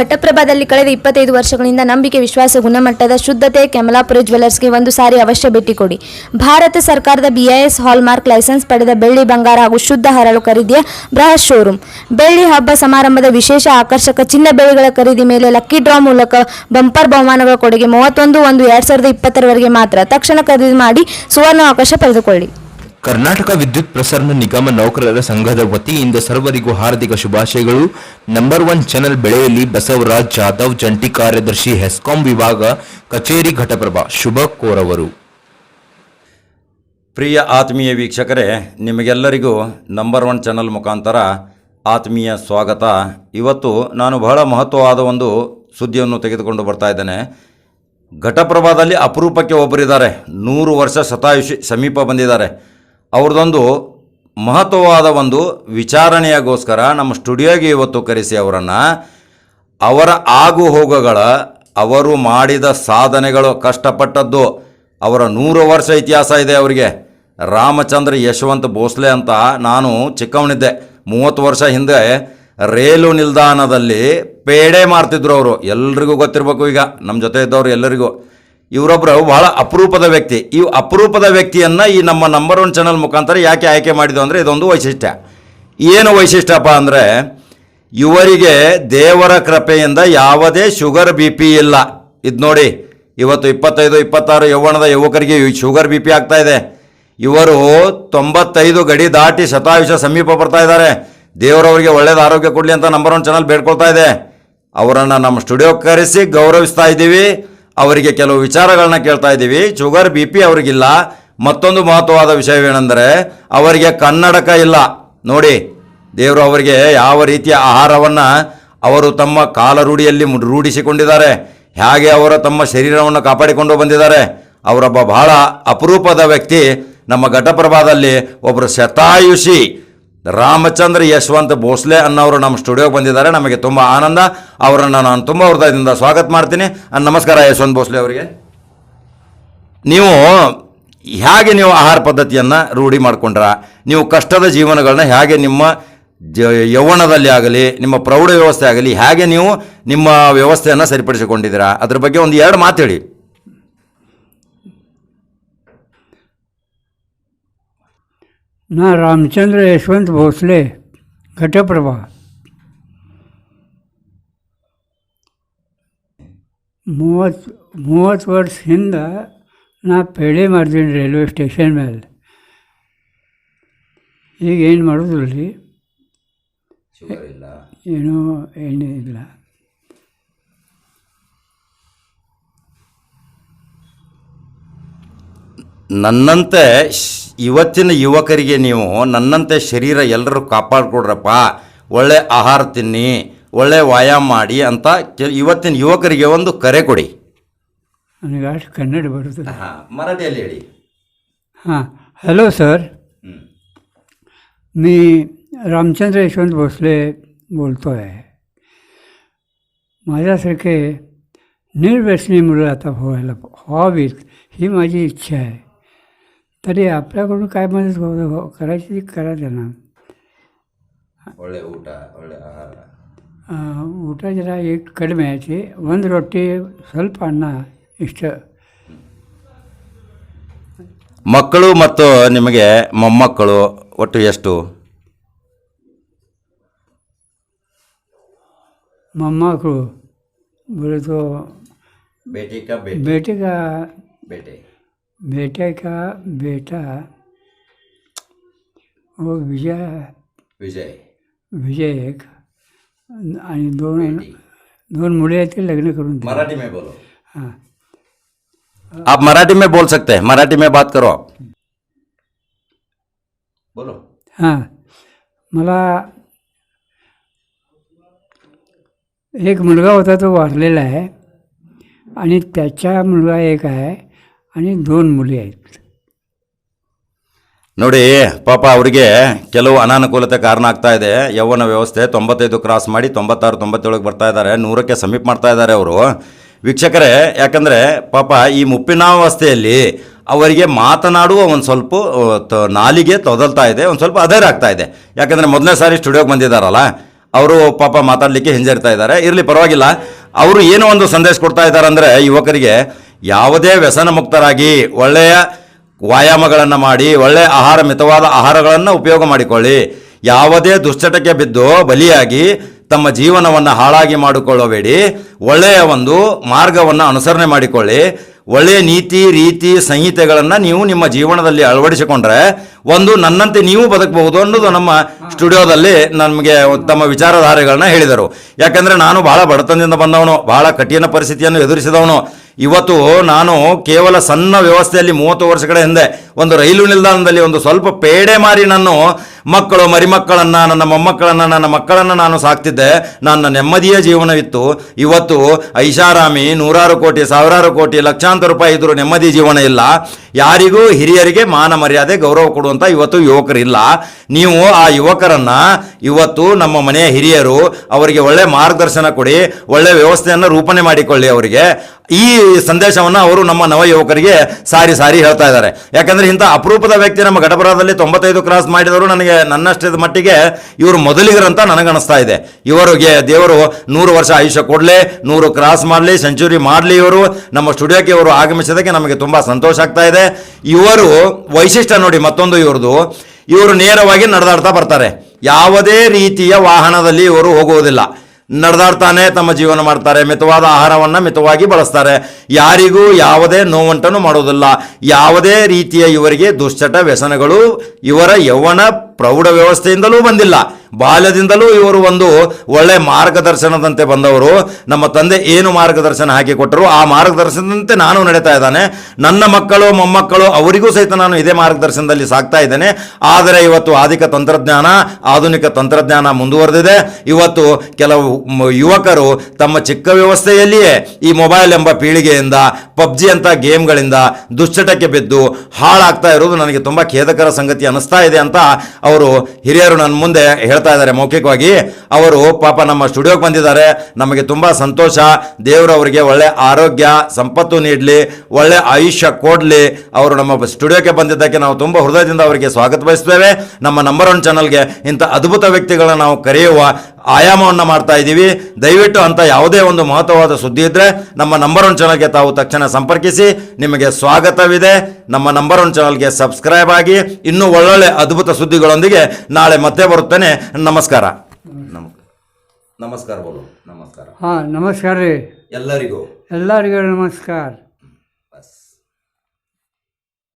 ಘಟಪ್ರಭಾದಲ್ಲಿ ಕಳೆದ ಇಪ್ಪತ್ತೈದು ವರ್ಷಗಳಿಂದ ನಂಬಿಕೆ, ವಿಶ್ವಾಸ, ಗುಣಮಟ್ಟದ ಶುದ್ಧತೆ, ಕೆಮಲಾಪುರ ಜ್ಯುವೆಲ್ಲರ್ಸ್ಗೆ ಒಂದು ಸಾರಿ ಅವಶ್ಯ ಭೇಟಿ ಕೊಡಿ. ಭಾರತ ಸರ್ಕಾರದ ಬಿಐಎಸ್ ಹಾಲ್ಮಾರ್ಕ್ ಲೈಸೆನ್ಸ್ ಪಡೆದ ಬೆಳ್ಳಿ ಬಂಗಾರ ಹಾಗೂ ಶುದ್ಧ ಹರಳು ಖರೀದಿಯ ಬೃಹತ್ ಶೋರೂಮ್. ಬೆಳ್ಳಿ ಹಬ್ಬ ಸಮಾರಂಭದ ವಿಶೇಷ ಆಕರ್ಷಕ ಚಿನ್ನ ಬೆಳ್ಳಿಗಳ ಖರೀದಿ ಮೇಲೆ ಲಕ್ಕಿ ಡ್ರಾ ಮೂಲಕ ಬಂಪರ್ ಬಹುಮಾನಗಳ ಕೊಡುಗೆ ಮೂವತ್ತೊಂದು ಒಂದು ಎರಡು ಸಾವಿರದ ಇಪ್ಪತ್ತರವರೆಗೆ ಮಾತ್ರ. ತಕ್ಷಣ ಖರೀದಿ ಮಾಡಿ ಸುವರ್ಣ ಅವಕಾಶ ಪಡೆದುಕೊಳ್ಳಿ. ಕರ್ನಾಟಕ ವಿದ್ಯುತ್ ಪ್ರಸರಣ ನಿಗಮ ನೌಕರರ ಸಂಘದ ವತಿಯಿಂದ ಸರ್ವರಿಗೂ ಹಾರ್ದಿಕ ಶುಭಾಶಯಗಳು. ನಂಬರ್ ಒನ್ ಚಾನೆಲ್ ಬೆಳೆಯಲ್ಲಿ ಬಸವರಾಜ್ ಜಾಧವ್, ಜಂಟಿ ಕಾರ್ಯದರ್ಶಿ ಹೆಸ್ಕಾಂ ವಿಭಾಗ, ಕಚೇರಿ ಘಟಪ್ರಭಾ, ಶುಭ ಕೋರವರು. ಪ್ರಿಯ ಆತ್ಮೀಯ ವೀಕ್ಷಕರೇ, ನಿಮಗೆಲ್ಲರಿಗೂ ನಂಬರ್ ಒನ್ ಚಾನಲ್ ಮುಖಾಂತರ ಆತ್ಮೀಯ ಸ್ವಾಗತ. ಇವತ್ತು ನಾನು ಬಹಳ ಮಹತ್ವವಾದ ಒಂದು ಸುದ್ದಿಯನ್ನು ತೆಗೆದುಕೊಂಡು ಬರ್ತಾ ಇದ್ದೇನೆ. ಘಟಪ್ರಭಾದಲ್ಲಿ ಅಪರೂಪಕ್ಕೆ ಒಬ್ಬರಿದ್ದಾರೆ. ನೂರು ವರ್ಷ ಶತಾಯುಷಿ ಸಮೀಪ ಬಂದಿದ್ದಾರೆ. ಅವ್ರದ್ದೊಂದು ಮಹತ್ವವಾದ ಒಂದು ವಿಚಾರಣೆಯಾಗೋಸ್ಕರ ನಮ್ಮ ಸ್ಟುಡಿಯೋಗೆ ಇವತ್ತು ಕರೆಸಿ ಅವರನ್ನು. ಅವರ ಆಗು ಹೋಗುಗಳ ಅವರು ಮಾಡಿದ ಸಾಧನೆಗಳು ಕಷ್ಟಪಟ್ಟದ್ದು, ಅವರ ನೂರು ವರ್ಷ ಇತಿಹಾಸ ಇದೆ ಅವರಿಗೆ. ರಾಮಚಂದ್ರ ಯಶವಂತ್ ಭೋಸ್ಲೆ ಅಂತ ನಾನು ಚಿಕ್ಕವನಿದ್ದೆ. ಮೂವತ್ತು ವರ್ಷ ಹಿಂದೆ ರೈಲು ನಿಲ್ದಾಣದಲ್ಲಿ ಪೇಡೆ ಮಾಡ್ತಿದ್ರು ಅವರು. ಎಲ್ರಿಗೂ ಗೊತ್ತಿರಬೇಕು ಈಗ, ನಮ್ಮ ಜೊತೆ ಇದ್ದವರು ಎಲ್ಲರಿಗೂ. ಇವರೊಬ್ಬರು ಬಹಳ ಅಪರೂಪದ ವ್ಯಕ್ತಿ. ಈ ಅಪರೂಪದ ವ್ಯಕ್ತಿಯನ್ನು ಈ ನಮ್ಮ ನಂಬರ್ ಒನ್ ಚಾನಲ್ ಮುಖಾಂತರ ಯಾಕೆ ಆಯ್ಕೆ ಮಾಡಿದ್ದು ಅಂದರೆ ಇದೊಂದು ವೈಶಿಷ್ಟ್ಯ. ಏನು ವೈಶಿಷ್ಟ್ಯಪ್ಪ ಅಂದರೆ ಇವರಿಗೆ ದೇವರ ಕೃಪೆಯಿಂದ ಯಾವುದೇ ಶುಗರ್ ಬಿ ಪಿ ಇಲ್ಲ. ಇದು ನೋಡಿ, ಇವತ್ತು ಇಪ್ಪತ್ತೈದು, ಇಪ್ಪತ್ತಾರು ಯೌವನದ ಯುವಕರಿಗೆ ಶುಗರ್ ಬಿ ಪಿ ಆಗ್ತಾ ಇದೆ. ಇವರು ತೊಂಬತ್ತೈದು ಗಡಿ ದಾಟಿ ಶತಾಯುಷ ಸಮೀಪ ಬರ್ತಾ ಇದ್ದಾರೆ. ದೇವರವರಿಗೆ ಒಳ್ಳೆಯದು ಆರೋಗ್ಯ ಕೊಡಲಿ ಅಂತ ನಂಬರ್ ಒನ್ ಚಾನಲ್ ಬೇಡ್ಕೊಳ್ತಾ ಇದೆ. ಅವರನ್ನು ನಮ್ಮ ಸ್ಟುಡಿಯೋ ಕರೆಸಿ ಗೌರವಿಸ್ತಾ ಇದ್ದೀವಿ. ಅವರಿಗೆ ಕೆಲವು ವಿಚಾರಗಳನ್ನ ಕೇಳ್ತಾ ಇದ್ದೀವಿ. ಶುಗರ್, ಬಿ ಪಿ ಅವರಿಗಿಲ್ಲ. ಮತ್ತೊಂದು ಮಹತ್ವವಾದ ವಿಷಯವೇನೆಂದರೆ, ಅವರಿಗೆ ಕನ್ನಡಕ ಇಲ್ಲ. ನೋಡಿ, ದೇವರು ಅವರಿಗೆ ಯಾವ ರೀತಿಯ ಆಹಾರವನ್ನು ಅವರು ತಮ್ಮ ಕಾಲ ರೂಢಿಯಲ್ಲಿ ರೂಢಿಸಿಕೊಂಡಿದ್ದಾರೆ. ಹೇಗೆ ಅವರು ತಮ್ಮ ಶರೀರವನ್ನು ಕಾಪಾಡಿಕೊಂಡು ಬಂದಿದ್ದಾರೆ. ಅವರೊಬ್ಬ ಬಹಳ ಅಪರೂಪದ ವ್ಯಕ್ತಿ. ನಮ್ಮ ಘಟಪ್ರಭಾದಲ್ಲಿ ಒಬ್ಬರು ಶತಾಯುಷಿ. ರಾಮಚಂದ್ರ ಯಶವಂತ್ ಭೋಸ್ಲೆ ಅನ್ನೋರು ನಮ್ಮ ಸ್ಟುಡಿಯೋಗೆ ಬಂದಿದ್ದಾರೆ. ನಮಗೆ ತುಂಬ ಆನಂದ. ಅವರನ್ನು ನಾನು ತುಂಬ ಹೃದಯದಿಂದ ಸ್ವಾಗತ ಮಾಡ್ತೀನಿ. ನಮಸ್ಕಾರ ಯಶವಂತ್ ಭೋಸ್ಲೆ ಅವರಿಗೆ. ನೀವು ಹೇಗೆ ನೀವು ಆಹಾರ ಪದ್ಧತಿಯನ್ನು ರೂಢಿ ಮಾಡಿಕೊಂಡ್ರ? ನೀವು ಕಷ್ಟದ ಜೀವನಗಳನ್ನ ಹೇಗೆ ನಿಮ್ಮ ಜ, ಯೌವನದಲ್ಲಿ ಆಗಲಿ, ನಿಮ್ಮ ಪ್ರೌಢ ವ್ಯವಸ್ಥೆ ಆಗಲಿ, ಹೇಗೆ ನೀವು ನಿಮ್ಮ ವ್ಯವಸ್ಥೆಯನ್ನು ಸರಿಪಡಿಸಿಕೊಂಡಿದ್ದೀರಾ? ಅದ್ರ ಬಗ್ಗೆ ಒಂದು ಎರಡು ಮಾತು ಹೇಳಿ. ನಾ ರಾಮಚಂದ್ರ ಯಶವಂತ್ ಭೋಸ್ಲೆ ಘಟಪ್ರಭಾ. ಮೂವತ್ತು ಮೂವತ್ತು ವರ್ಷ ಹಿಂದೆ ನಾ ಪೇಡೆ ಮಾಡ್ತೀನಿ ರೈಲ್ವೆ ಸ್ಟೇಷನ್ ಮೇಲೆ ಈಗ ಏನು ಮಾಡೋದಿಲ್ಲ ಏನೂ ಎಣ್ಣೆ ಇಲ್ಲ. ನನ್ನಂತೆ ಶ್- ಇವತ್ತಿನ ಯುವಕರಿಗೆ ನೀವು ನನ್ನಂತೆ ಶರೀರ ಎಲ್ಲರೂ ಕಾಪಾಡ್ಕೊಡ್ರಪ್ಪ ಒಳ್ಳೆ ಆಹಾರ ತಿನ್ನಿ ಒಳ್ಳೆ ವ್ಯಾಯಾಮ ಮಾಡಿ ಅಂತ ಕೆ- ಇವತ್ತಿನ ಯುವಕರಿಗೆ ಒಂದು ಕರೆ ಕೊಡಿ ನನಗೆ ಅಷ್ಟು ಕನ್ನಡ ಬರೋದಿಲ್ಲ ಮರಾಠಿಯಲ್ಲಿ ಹೇಳಿ हाँ हेलो सर मी रामचंद्र यशवंत भोसले बोलतो आहे माझ्यासारखे निर्व्यसनी मुलं आता व्हायला व्हावीत ही माझी इच्छा आहे तरी आपल्याकडून काय मदत हो हो- करायची ती करा त्यांना ಒಳ್ಳೆ ಊಟ ಒಳ್ಳೆ ಆಹಾರ ಆ, ಊಟ ಜರ ಎಷ್ಟು ಕಡಿಮೆ ಐತಿ ಒಂದು ರೊಟ್ಟಿ ಸ್ವಲ್ಪ ಅನ್ನ ಇಷ್ಟ ಮಕ್ಕಳು ಮತ್ತು ನಿಮಗೆ ಮೊಮ್ಮಕ್ಕಳು ಒಟ್ಟು ಎಷ್ಟು ಮೊಮ್ಮಕ್ಕಳು बोले तो ಬೇಟಿ ಕಾ बेटे का ಬೇಟೆ बेटे का बेटा वो विजय विजय। विजय एक आणि दोन दोन मुले आहेत ते लग्न करून मराठी मे बोलो। हां. आप मराठी में बोल सकते हैं। मराठी में बात करो आप। बोलो। हां. मला एक मुलगा होता तो वाढलेला आहे आणि त्याचा मुलगा एक आहे आणि दोन मुली आहेत ನೋಡಿ ಪಾಪ ಅವರಿಗೆ ಕೆಲವು ಅನಾನುಕೂಲತೆ ಕಾರಣ ಆಗ್ತಾ ಇದೆ ಯೌವನ ವ್ಯವಸ್ಥೆ ತೊಂಬತ್ತೈದು ಕ್ರಾಸ್ ಮಾಡಿ ತೊಂಬತ್ತಾರು ತೊಂಬತ್ತೇಳಕ್ಕೆ ಬರ್ತಾ ಇದ್ದಾರೆ ನೂರಕ್ಕೆ ಸಮೀಪ ಮಾಡ್ತಾ ಇದ್ದಾರೆ ಅವರು ವೀಕ್ಷಕರೇ ಯಾಕಂದರೆ ಪಾಪ ಈ ಮುಪ್ಪಿನಾವಸ್ಥೆಯಲ್ಲಿ ಅವರಿಗೆ ಮಾತನಾಡುವ ಒಂದು ಸ್ವಲ್ಪ ಆ, ತ- ನಾಲಿಗೆ ತೊದಲ್ತಾ ಇದೆ ಒಂದು ಸ್ವಲ್ಪ ಅಧೈರ್ಯ ಆಗ್ತಾ ಇದೆ ಯಾಕಂದರೆ ಮೊದಲನೇ ಸಾರಿ ಸ್ಟುಡಿಯೋಗೆ ಬಂದಿದ್ದಾರಲ್ಲ ಅವರು ಪಾಪ ಮಾತಾಡಲಿಕ್ಕೆ ಹಿಂಜರಿತಾ ಇದ್ದಾರೆ ಇರಲಿ ಪರವಾಗಿಲ್ಲ ಅವರು ಏನು ಒಂದು ಸಂದೇಶ ಕೊಡ್ತಾ ಇದ್ದಾರೆ ಅಂದರೆ ಯುವಕರಿಗೆ ಯಾವುದೇ ವ್ಯಸನ ಮುಕ್ತರಾಗಿ ಒಳ್ಳೆಯ ವ್ಯಾಯಾಮಗಳನ್ನು ಮಾಡಿ ಒಳ್ಳೆಯ ಆಹಾರ, ಮಿತವಾದ ಆಹಾರಗಳನ್ನು ಉಪಯೋಗ ಮಾಡಿಕೊಳ್ಳಿ. ಯಾವುದೇ ದುಶ್ಚಟಕ್ಕೆ ಬಿದ್ದು ಬಲಿಯಾಗಿ ತಮ್ಮ ಜೀವನವನ್ನು ಹಾಳಾಗಿ ಮಾಡಿಕೊಳ್ಳಬೇಡಿ. ಒಳ್ಳೆಯ ಒಂದು ಮಾರ್ಗವನ್ನು ಅನುಸರಣೆ ಮಾಡಿಕೊಳ್ಳಿ. ಒಳ್ಳೆಯ ನೀತಿ, ರೀತಿ, ಸಂಹಿತೆಗಳನ್ನು ನೀವು ನಿಮ್ಮ ಜೀವನದಲ್ಲಿ ಅಳವಡಿಸಿಕೊಂಡ್ರೆ ಒಂದು ನನ್ನಂತೆ ನೀವು ಬದುಕಬಹುದು ಅನ್ನೋದು ನಮ್ಮ ಸ್ಟುಡಿಯೋದಲ್ಲಿ ನಮಗೆ ತಮ್ಮ ವಿಚಾರಧಾರೆಗಳನ್ನ ಹೇಳಿದರು. ಯಾಕಂದರೆ ನಾನು ಬಹಳ ಬಡತನದಿಂದ ಬಂದವನು, ಬಹಳ ಕಠಿಣ ಪರಿಸ್ಥಿತಿಯನ್ನು ಎದುರಿಸಿದವನು. ಇವತ್ತು ನಾನು ಕೇವಲ ಸಣ್ಣ ವ್ಯವಸ್ಥೆಯಲ್ಲಿ ಮೂವತ್ತು ವರ್ಷಗಳ ಹಿಂದೆ ಒಂದು ರೈಲು ನಿಲ್ದಾಣದಲ್ಲಿ ಒಂದು ಸ್ವಲ್ಪ ಪೇಡೆ ಮಾರಿ ನಾನು ಮಕ್ಕಳು, ಮರಿಮಕ್ಕಳನ್ನು, ನನ್ನ ಮೊಮ್ಮಕ್ಕಳನ್ನು, ನನ್ನ ಮಕ್ಕಳನ್ನು ನಾನು ಸಾಕ್ತಿದ್ದೆ. ನನ್ನ ನೆಮ್ಮದಿಯ ಜೀವನವಿತ್ತು. ಇವತ್ತು ಐಷಾರಾಮಿ ನೂರಾರು ಕೋಟಿ, ಸಾವಿರಾರು ಕೋಟಿ, ಲಕ್ಷಾಂತರ ರೂಪಾಯಿ ಇದ್ರೂ ನೆಮ್ಮದಿ ಜೀವನ ಇಲ್ಲ. ಯಾರಿಗೂ ಹಿರಿಯರಿಗೆ ಮಾನ ಮರ್ಯಾದೆ, ಗೌರವ ಕೊಡುವಂಥ ಇವತ್ತು ಯುವಕರಿಲ್ಲ. ನೀವು ಆ ಯುವಕರನ್ನು ಇವತ್ತು ನಮ್ಮ ಮನೆಯ ಹಿರಿಯರು ಅವರಿಗೆ ಒಳ್ಳೆ ಮಾರ್ಗದರ್ಶನ ಕೊಡಿ, ಒಳ್ಳೆ ವ್ಯವಸ್ಥೆಯನ್ನು ರೂಪಣೆ ಮಾಡಿಕೊಳ್ಳಿ ಅವರಿಗೆ. ಈ ಸಂದೇಶವನ್ನು ಅವರು ನಮ್ಮ ನವ ಯುವಕರಿಗೆ ಸಾರಿ ಸಾರಿ ಹೇಳ್ತಾ ಇದ್ದಾರೆ. ಯಾಕಂದ್ರೆ ಇಂಥ ಅಪರೂಪದ ವ್ಯಕ್ತಿ ನಮ್ಮ ಘಟಪುರದಲ್ಲಿ ತೊಂಬತ್ತೈದು ಕ್ರಾಸ್ ಮಾಡಿದವರು ನನಗೆ ನನ್ನಷ್ಟದ ಮಟ್ಟಿಗೆ ಇವರು ಮೊದಲಿಗರಂತ ನನಗನ್ನಿಸ್ತಾ ಇದೆ. ಇವರಿಗೆ ದೇವರು ನೂರು ವರ್ಷ ಆಯುಷ್ಯ ಕೊಡಲಿ, ನೂರು ಕ್ರಾಸ್ ಮಾಡಲಿ ಸೆಂಚುರಿ ಮಾಡಲಿ ಇವರು. ನಮ್ಮ ಸ್ಟುಡಿಯೋಕ್ಕೆ ಇವರು ಆಗಮಿಸಿದಕ್ಕೆ ನಮಗೆ ತುಂಬ ಸಂತೋಷ ಆಗ್ತಾ ಇದೆ. ಇವರು ವೈಶಿಷ್ಟ್ಯ ನೋಡಿ ಮತ್ತೊಂದು ಇವ್ರದು ಇವರು ನೇರವಾಗಿ ನಡೆದಾಡ್ತಾ ಬರ್ತಾರೆ. ಯಾವುದೇ ರೀತಿಯ ವಾಹನದಲ್ಲಿ ಇವರು ಹೋಗುವುದಿಲ್ಲ. ನಡೆದಾಡ್ತಾನೆ, ತಮ್ಮ ಜೀವನ ಮಾಡ್ತಾರೆ, ಮಿತವಾದ ಆಹಾರವನ್ನು ಮಿತವಾಗಿ ಬಳಸ್ತಾರೆ. ಯಾರಿಗೂ ಯಾವುದೇ ನೋವಂಟನ್ನು ಮಾಡೋದಿಲ್ಲ ಯಾವುದೇ ರೀತಿಯ ಇವರಿಗೆ ದುಶ್ಚಟ ವ್ಯಸನಗಳು ಇವರ ಯೌವನ ಪ್ರೌಢ ವ್ಯವಸ್ಥೆಯಿಂದಲೂ ಬಂದಿಲ್ಲ. ಬಾಲ್ಯದಿಂದಲೂ ಇವರು ಒಂದು ಒಳ್ಳೆ ಮಾರ್ಗದರ್ಶನದಂತೆ ಬಂದವರು. ನಮ್ಮ ತಂದೆ ಏನು ಮಾರ್ಗದರ್ಶನ ಹಾಕಿಕೊಟ್ಟರು ಆ ಮಾರ್ಗದರ್ಶನದಂತೆ ನಾನು ನಡೀತಾ ಇದ್ದಾನೆ. ನನ್ನ ಮಕ್ಕಳು, ಮೊಮ್ಮಕ್ಕಳು, ಅವರಿಗೂ ಸಹಿತ ನಾನು ಇದೇ ಮಾರ್ಗದರ್ಶನದಲ್ಲಿ ಸಾಕ್ತಾ ಇದ್ದೇನೆ. ಆದರೆ ಇವತ್ತು ಆಧಿಕ ತಂತ್ರಜ್ಞಾನ, ಆಧುನಿಕ ತಂತ್ರಜ್ಞಾನ ಮುಂದುವರೆದಿದೆ. ಇವತ್ತು ಕೆಲವು ಯುವಕರು ತಮ್ಮ ಚಿಕ್ಕ ವ್ಯವಸ್ಥೆಯಲ್ಲಿಯೇ ಈ ಮೊಬೈಲ್ ಎಂಬ ಪೀಳಿಗೆಯಿಂದ, ಪಬ್ಜಿ ಅಂತ ಗೇಮ್ಗಳಿಂದ ದುಶ್ಚಟಕ್ಕೆ ಬಿದ್ದು ಹಾಳಾಗ್ತಾ ಇರೋದು ನನಗೆ ತುಂಬ ಖೇದಕರ ಸಂಗತಿ ಅನಿಸ್ತಾ ಇದೆ ಅಂತ ಅವರು ಹಿರಿಯರು ನನ್ನ ಮುಂದೆ ಹೇಳ್ತಾ ಇದ್ದಾರೆ ಮೌಖಿಕವಾಗಿ. ಅವರು ಪಾಪ ನಮ್ಮ ಸ್ಟುಡಿಯೋಗೆ ಬಂದಿದ್ದಾರೆ. ನಮಗೆ ತುಂಬ ಸಂತೋಷ. ದೇವರವರಿಗೆ ಒಳ್ಳೆ ಆರೋಗ್ಯ, ಸಂಪತ್ತು ನೀಡಲಿ, ಒಳ್ಳೆ ಆಯುಷ್ಯ ಕೊಡಲಿ. ಅವರು ನಮ್ಮ ಸ್ಟುಡಿಯೋಕ್ಕೆ ಬಂದಿದ್ದಕ್ಕೆ ನಾವು ತುಂಬ ಹೃದಯದಿಂದ ಅವರಿಗೆ ಸ್ವಾಗತ ಬಯಸ್ತೇವೆ ನಮ್ಮ ನಂಬರ್ ಒನ್ ಚಾನಲ್ಗೆ ಇಂಥ ಅದ್ಭುತ ವ್ಯಕ್ತಿಗಳನ್ನ ನಾವು ಕರೆಯುವ ಆಯಾಮವನ್ನು ಮಾಡ್ತಾ ಇದ್ದೀವಿ. ದಯವಿಟ್ಟು ಅಂತ ಯಾವುದೇ ಒಂದು ಮಹತ್ವವಾದ ಸುದ್ದಿ ಇದ್ದರೆ ನಮ್ಮ ನಂಬರ್ ಒನ್ ಚಾನಲ್ಗೆ ತಾವು ತಕ್ಷಣ ಸಂಪರ್ಕಿಸಿ. ನಿಮಗೆ ಸ್ವಾಗತವಿದೆ. ನಮ್ಮ ನಂಬರ್ ಒನ್ ಚಾನಲ್ಗೆ ಸಬ್ಸ್ಕ್ರೈಬ್ ಆಗಿ. ಇನ್ನೂ ಒಳ್ಳೊಳ್ಳೆ ಅದ್ಭುತ ಸುದ್ದಿಗಳೊಂದಿಗೆ ನಾಳೆ ಮತ್ತೆ ಬರುತ್ತೇನೆ. ನಮಸ್ಕಾರ. ನಮಸ್ಕಾರ ಬೋಲು. ನಮಸ್ಕಾರ. ಹಾಂ ನಮಸ್ಕಾರ ರೀ. ಎಲ್ಲರಿಗೂ. ಎಲ್ಲರಿಗೂ ನಮಸ್ಕಾರ.